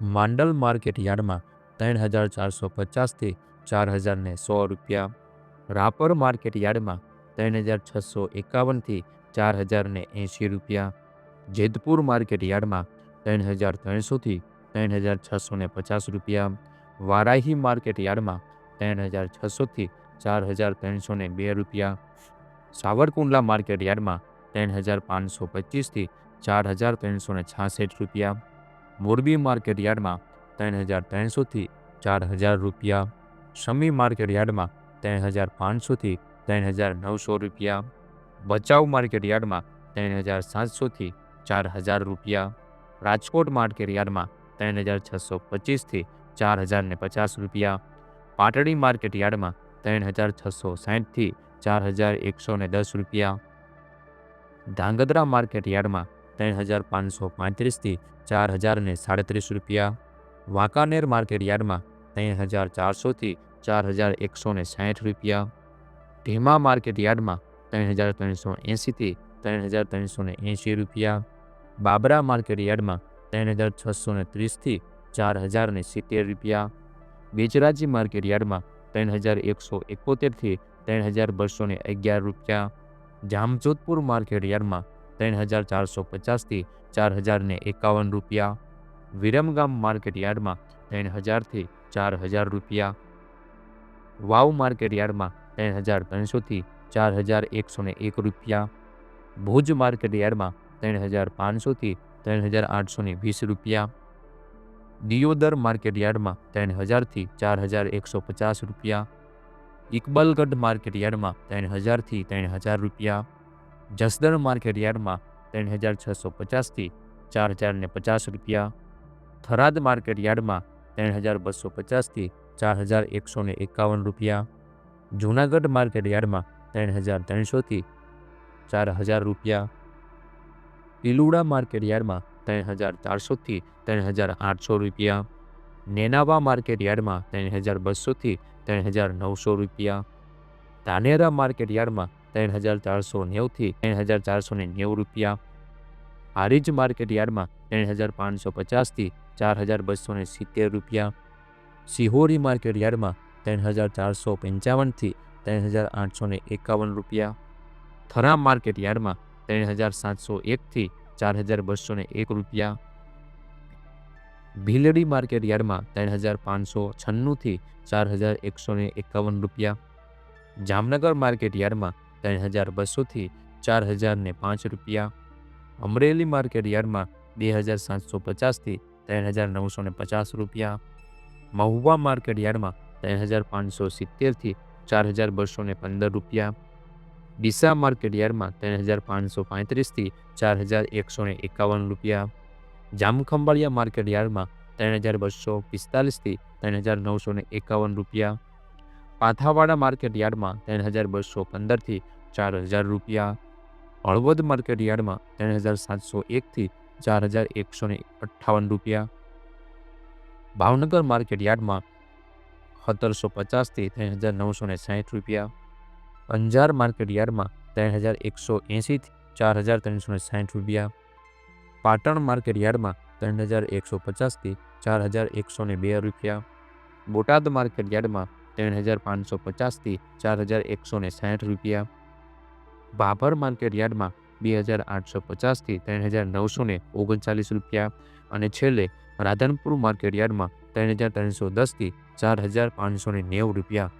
Mandal market યાર્ડમાં ત્રણ હજાર ચારસો પચાસથી ચાર હજારને સો રૂપિયા. રાપર માર્કેટ યાર્ડમાં ત્રણ હજાર છસો એકાવનથી ચાર હજારને એંશી રૂપિયા. જેતપુર માર્કેટ યાર્ડમાં ત્રણ હજાર ત્રણસોથી ત્રણ હજાર છસો ને પચાસ રૂપિયા. વારાહી માર્કેટ યાર્ડમાં ત્રણ હજાર છસોથી ચાર હજાર ત્રણસો ને બે રૂપિયા. સાવરકુંડલા માર્કેટ યાર્ડમાં ત્રણ હજાર પાંચસો પચીસથી ચાર હજાર ત્રણસો ને છાસઠ રૂપિયા. મોરબી માર્કેટ યાર્ડમાં ત્રણ હજાર ત્રણસોથી ચાર હજાર રૂપિયા. શમી માર્કેટ યાર્ડમાં ત્રણ હજાર પાંચસોથી ત્રણ હજાર નવસો રૂપિયા. ભચાઉ માર્કેટ યાર્ડમાં ત્રણ હજાર સાતસોથી ચાર હજાર રૂપિયા. રાજકોટ માર્કેટ યાર્ડમાં ત્રણ હજાર છસો પચીસથી ચાર હજાર ને પચાસ રૂપિયા. પાટડી માર્કેટ યાર્ડમાં ત્રણ હજાર છસો સાઠથી ચાર હજાર એકસો દસ રૂપિયા. ધાંગધ્રા માર્કેટ યાર્ડમાં ત્રણ હજાર પાંચસો પાંત્રીસથી ચાર હજાર ને સાડત્રીસ રૂપિયા. વાંકાનેર માર્કેટ યાર્ડમાં ત્રણ હજાર ચારસોથી ચાર હજાર એકસો ને સાઠ રૂપિયા. ઢીમા માર્કેટ યાર્ડમાં ત્રણ હજાર ત્રણસો એંશીથી ત્રણ હજાર ત્રણસો એંશી રૂપિયા. બાબરા માર્કેટ યાર્ડમાં ત્રણ હજાર છસો ને ત્રીસથી ચાર હજાર સિત્તેર રૂપિયા. બેચરાજી માર્કેટ યાર્ડમાં ત્રણ હજાર એકસો એકોતેરથી ત્રણ હજાર બસો અગિયાર રૂપિયા. જામજોધપુર માર્કેટ યાર્ડમાં ત્રણ હજાર ચારસો પચાસથી ચાર હજાર ને એકાવન રૂપિયા. વિરમગામ માર્કેટ યાર્ડમાં ત્રણ હજારથી ચાર હજાર રૂપિયા. વાવ માર્કેટ યાર્ડમાં ત્રણ હજાર ત્રણસોથી ચાર હજાર એકસો ને એક રૂપિયા. ભુજ માર્કેટ યાર્ડમાં ત્રણ હજાર પાંચસોથી ત્રણ હજાર આઠસો ને વીસ રૂપિયા. દિયોદર માર્કેટ યાર્ડમાં ત્રણ હજારથી ચાર હજાર એકસો પચાસ રૂપિયા. ઇકબાલગઢ માર્કેટ યાર્ડમાં ત્રણ હજારથી ત્રણ હજાર રૂપિયા. જસદણ માર્કેટ યાર્ડમાં ત્રણ હજાર છસો પચાસથી ચાર હજાર ને પચાસ રૂપિયા. થરાદ માર્કેટ યાર્ડમાં ત્રણ હજાર બસો પચાસથી ચાર હજાર એકસો ને એકાવન રૂપિયા. જૂનાગઢ માર્કેટ યાર્ડમાં ત્રણ હજાર ત્રણસોથી ચાર હજાર રૂપિયા. પિલુડા માર્કેટ યાર્ડમાં ત્રણ હજાર ચારસોથી ત્રણ હજાર આઠસો રૂપિયા. નેનાવા માર્કેટ યાર્ડમાં ત્રણ હજાર બસોથી ત્રણ હજાર નવસો રૂપિયા. ધાનેરા માર્કેટ યાર્ડમાં ત્રણ હજાર ચારસો નેવુંથી ત્રણ હજાર ચારસો ને નેવું રૂપિયા હારીજ માર્કેટ યાર્ડમાં ત્રણ હજાર પાંચસો પચાસથી ચાર હજાર બસો ને સિત્તેર રૂપિયા સિહોરી માર્કેટ યાર્ડમાં ત્રણ હજાર ચારસો પંચાવનથી ત્રણ હજાર આઠસો ને એકાવન રૂપિયા થરા માર્કેટ યાર્ડમાં ત્રણ હજાર સાતસો એકથી ચાર હજાર બસો ને એક રૂપિયા ભીલડી માર્કેટ યાર્ડમાં ત્રણ હજાર પાંચસો છન્નુંથી ચાર હજાર એકસો ને એકાવન રૂપિયા જામનગર માર્કેટ યાર્ડમાં ત્રણ હજાર બસોથી ચાર હજારને પાંચ રૂપિયા. અમરેલી માર્કેટ યાર્ડમાં બે હજાર સાતસો પચાસથી ત્રણ હજાર નવસો ને પચાસ રૂપિયા. મહુવા માર્કેટ યાર્ડમાં ત્રણ હજાર પાંચસો સિત્તેરથી ચાર હજાર બસો ને પંદર રૂપિયા. ડીસા માર્કેટ યાર્ડમાં ત્રણ હજાર પાંચસો પાંત્રીસથી ચાર હજાર એકસો ને એકાવન રૂપિયા. જામખંભાળિયા માર્કેટ યાર્ડમાં ત્રણ હજાર બસો પિસ્તાલીસથી ત્રણ હજાર નવસો ને એકાવન રૂપિયા. પાથાવાડા માર્કેટ યાર્ડમાં ત્રણ હજાર બસો પંદરથી ચાર હજાર રૂપિયા. હળવદ માર્કેટ યાર્ડમાં ત્રણ હજાર સાતસો એકથી ચાર હજાર એકસો ને અઠ્ઠાવન રૂપિયા. ભાવનગર માર્કેટ યાર્ડમાં સત્તરસો પચાસથી ત્રણ હજાર નવસો ને સાઠ રૂપિયા. અંજાર માર્કેટ યાર્ડમાં ત્રણ હજાર એકસો એંશીથી ચાર હજાર ત્રણસો ને સાઠ રૂપિયા. પાટણ માર્કેટ યાર્ડમાં ત્રણ હજાર એકસો પચાસથી ચાર હજાર એકસો ને બે રૂપિયા. બોટાદ માર્કેટ યાર્ડમાં ત્રણ હજાર પાંચસો પચાસથી ચાર હજાર એકસો ને સાઠ રૂપિયા. બાભર માર્કેટ યાર્ડમાં બે હજાર આઠસો પચાસથી ત્રણ હજાર નવસો ને ઓગણચાલીસ રૂપિયા અને છેલ્લે રાધનપુર માર્કેટ યાર્ડમાં ત્રણ હજાર ત્રણસો દસથી ચાર હજાર પાંચસો ને નેવું રૂપિયા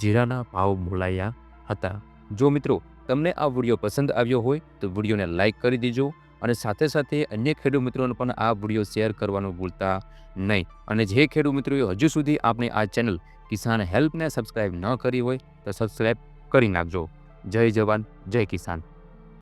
જીરાના ભાવ બોલાયા હતા. જો મિત્રો, તમને આ વીડિયો પસંદ આવ્યો હોય તો વિડીયોને લાઇક કરી દેજો અને સાથે સાથે અન્ય ખેડૂત મિત્રોને પણ આ વીડિયો શેર કરવાનું ભૂલતા નહીં. અને જે ખેડૂત મિત્રોએ હજુ સુધી આપણે આ ચેનલ કિસાન હેલ્પને સબસ્ક્રાઇબ ન કરી હોય તો સબસ્ક્રાઇબ કરી નાખજો. જય જવાન, જય કિસાન.